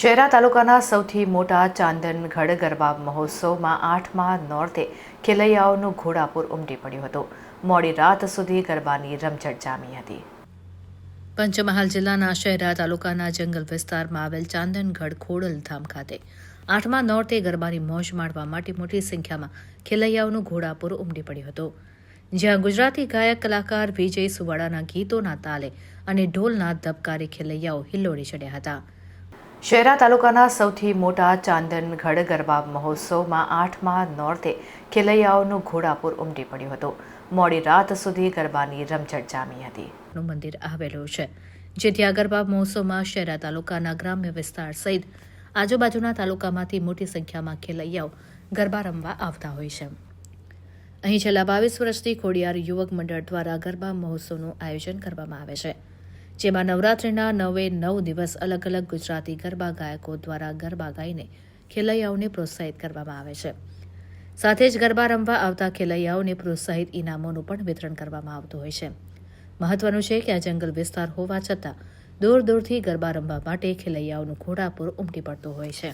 શહેરા તાલુકાના સૌથી મોટા ચાંદનગઢ ગરબા મહોત્સવમાં આઠમા નોર્તે ખેલૈયાઓનું ઘોડાપુર ઉમટી પડ્યું હતું. મોડી રાત સુધી ગરબાની રમઝટ જામી હતી. પંચમહાલ જિલ્લાના શહેરા તાલુકાના જંગલ વિસ્તારમાં આવેલ ચાંદનગઢ ખોડલધામ ખાતે આઠમા નોર્તે ગરબાની મોજ માણવા માટે મોટી સંખ્યામાં ખેલૈયાઓનું ઘોડાપુર ઉમટી પડ્યું હતું. જ્યાં ગુજરાતી ગાયક કલાકાર વિજય સુવાડાના ગીતોના તાલે અને ઢોલના ધબકારે ખેલૈયાઓ હિલ્લોડી ચડ્યા હતા. શહેરા તાલુકાના સૌથી મોટા ચાંદનગઢ ગરબા મહોત્સવમાં આઠમા નોર્તે ખેલૈયાઓનું ઘોડાપુર ઉમટી પડ્યું હતું. મોડી રાત સુધી ગરબાની રમઝટ જામી હતી. મંદિર આવેલું છે, જેથી આ ગરબા મહોત્સવમાં શહેરા તાલુકાના ગ્રામ્ય વિસ્તાર સહિત આજુબાજુના તાલુકામાંથી મોટી સંખ્યામાં ખેલૈયાઓ ગરબા રમવા આવતા હોય છે. અહીં છેલ્લા બાવીસ વર્ષથી ખોડિયાર યુવક મંડળ દ્વારા ગરબા મહોત્સવનું આયોજન કરવામાં આવે છે. જેમાં નવરાત્રિના નવે નવ દિવસ અલગ અલગ ગુજરાતી ગરબા ગાયકો દ્વારા ગરબા ગાઈને ખેલૈયાઓને પ્રોત્સાહિત કરવામાં આવે છે. સાથે જ ગરબા રમવા આવતા ખેલૈયાઓને પ્રોત્સાહિત ઇનામોનું પણ વિતરણ કરવામાં આવતું હોય છે. મહત્વનું છે કે આ જંગલ વિસ્તાર હોવા છતાં દૂર દૂરથી ગરબા રમવા માટે ખેલૈયાઓનું ઘોડાપુર ઉમટી પડતું હોય છે.